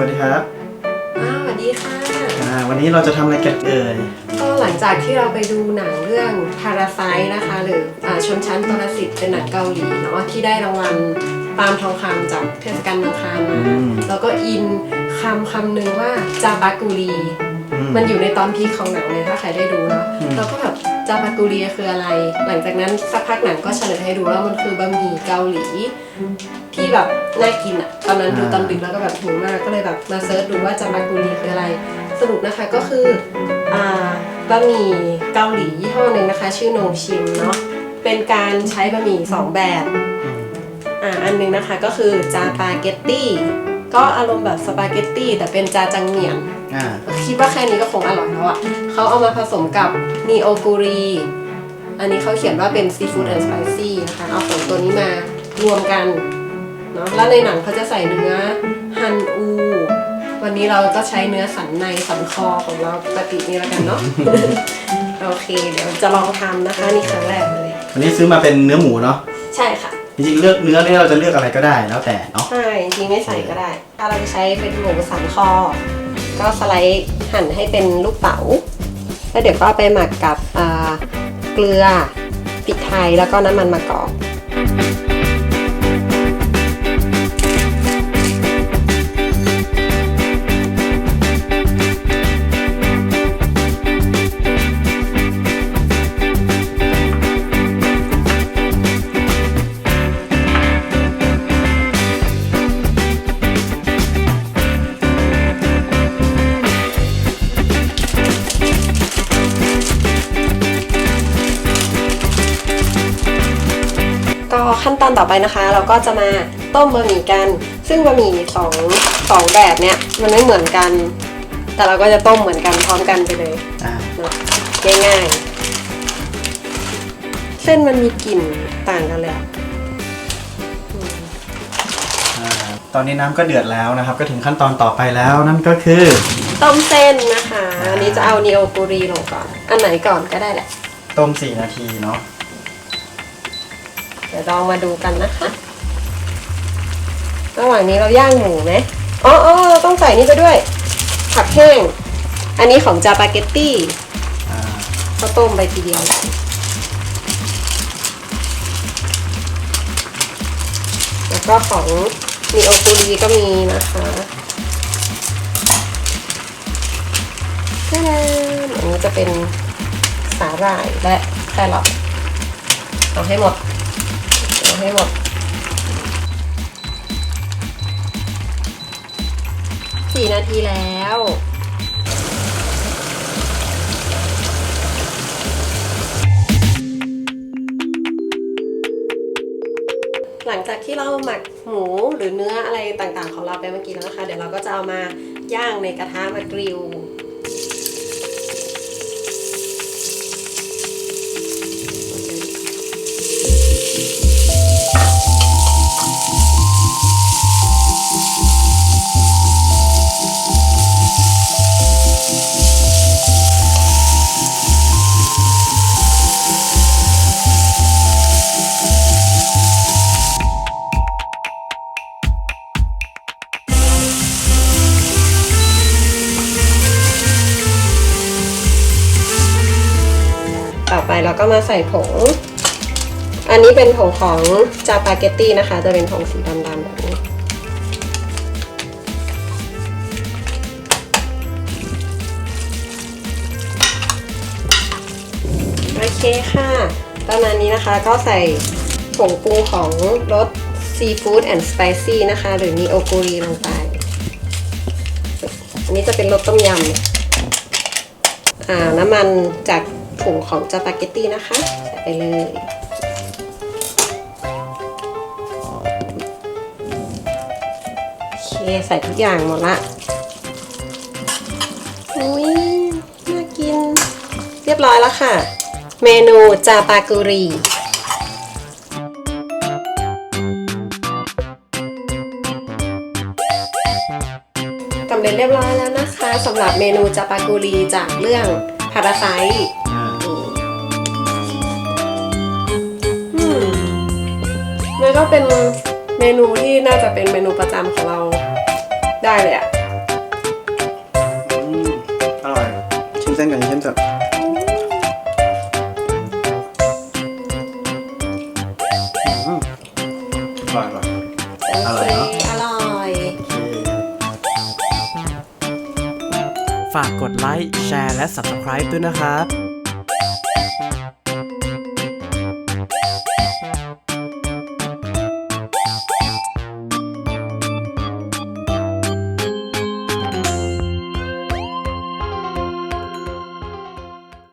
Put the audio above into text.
วัสดีครับอ้าวสวัสดีค่ะ อ่าวันนี้เราจะทำอะไรกันเอ่ย ก็หลังจากที่เราไปดูหนังเรื่อง Parasite นะคะ หรืออาชนชั้นปรสิตเป็นหนังเกาหลีเนาะที่ได้รางวัลปาล์มทองคำจากเทศกาลเมืองคานมาอืม แล้วก็อินคำคำหนึ่งว่าจาบากุรี อืม มันอยู่ในตอนพีคของหนังเลยถ้าใครได้ดูเนาะอืม เราก็แบบจาบากุรีคืออะไร หลังจากนั้นสักพักหนังก็เฉลยให้ดูว่ามันคือบะหมี่เกาหลี ที่แบบน่ากินอะตอนนั้นดูตอนดึกแล้วก็แบบหิวมากก็เลยแบบมาเซิร์ชดูว่าจาบากุรีคืออะไร สรุปนะคะก็คืออ่าบะหมี่เกาหลียี่ห้อหนึ่งนะคะ ชื่อโนชิมเนาะเป็นการใช้บะหมี่สองแบบอืมอ่าอันหนึงนะคะก็คือจาปาเกตตี้ก็อารมณ์แบบสปาเกตตี้แต่เป็นจาจังเหมียนอ่าคิดว่าแค่นี้ก็คงอร่อยแล้วอะ่ะเขาเอามาผสมกับนีโอกุรีอันนี้เขาเขียนว่าเป็นซีฟู้ดแอนด์สไปซี่นะคะเอาของตัวนี้มารวมกัน เนาะแล้วในหนังเขาจะใส่เนื้อฮันอู วันนี้เราก็ใช้เนื้อสันในสันคอของเราปกตินี่แล้วกันเนาะโอเคเดี๋ยวจะลองทำนะคะนี่ครั้งแรกเลย วันนี้ซื้อมาเป็นเนื้อหมูเนาะใช่ค่ะจริงๆเลือกเนื้อเนี่ยเราจะเลือกอะไรก็ได้แล้วแต่เนาะใช่จริงๆไม่ใส่ก็ได้ถ้าเราจะใช้เป็นหมูสันคอ ก็สไลด์หั่นให้เป็นลูกเต๋าแล้วเดี๋ยวก็เอาไปหมักกับอ่าเกลือพริกไทยแล้วก็น้ำมันมะกอก ขั้นตอนต่อไปนะคะ เราก็จะมาต้มบะหมี่กัน ซึ่งบะหมี่สองสองแบบเนี้ยมันไม่เหมือนกัน แต่เราก็จะต้มเหมือนกันพร้อมกันไปเลยอ่าเนอะง่ายๆ เส้นมันมีกลิ่นต่างกันเลยอะอ่าตอนนี้น้ำก็เดือดแล้วนะครับ ก็ถึงขั้นตอนต่อไปแล้วนั่นก็คือต้มเส้นนะคะ อันนี้จะเอานีโอกุรีลงก่อน อันไหนก่อนก็ได้แหละ ต้ม 4 นาทีเนาะ เดี๋ยวลองมาดูกันนะคะ ระหว่างนี้เราย่างหมูไหมอ๋ออ๋อต้องใส่นี่ไปด้วย ผักแห้ง อันนี้ของจาปาเกตตี้อ่าเขาต้มไปทีเดียวแล้วก็ของมีโอกุรีก็มีนะคะแค่นั้นอันนี้จะเป็นสาหร่ายและแครอทเอาให้หมด ให้หมดสี่นาทีแล้วหลังจากที่เราหมักหมูหรือเนื้ออะไรต่างๆของเราไปเมื่อกี้แล้วนะคะ เดี๋ยวเราก็จะเอามาย่างในกระทะมากริล ต่อไปเราก็มาใส่ผง อันนี้เป็นผงของจาปาเกตตี้นะคะ จะเป็นผงสีดำๆแบบนี้ โอเคค่ะ ประมาณนี้นะคะก็ใส่ผงปรุงของรสซีฟู้ดแอนด์สไปซี่นะคะ หรือมีโอกุรีลงไป อันนี้จะเป็นรสต้มยำอ่าน้ำมันจาก ถุงของจาปาเกตตี้นะคะ ใส่ไปเลย โอเค ใส่ทุกอย่างหมดละอุ้ยน่ากิน เรียบร้อยแล้วค่ะ เมนูจาปากุรีสำเร็จเรียบร้อยแล้วนะคะสำหรับเมนูจาปากุรีจากเรื่องพาราไซ ก็เป็นเมนูที่น่าจะเป็นเมนูประจำของเราได้เลยอะอร่อยชิมเส้นกันชิมจับอร่อยเนอะ อร่อย ฝากกดไลค์ แชร์ และ Subscribe ด้วยนะครับ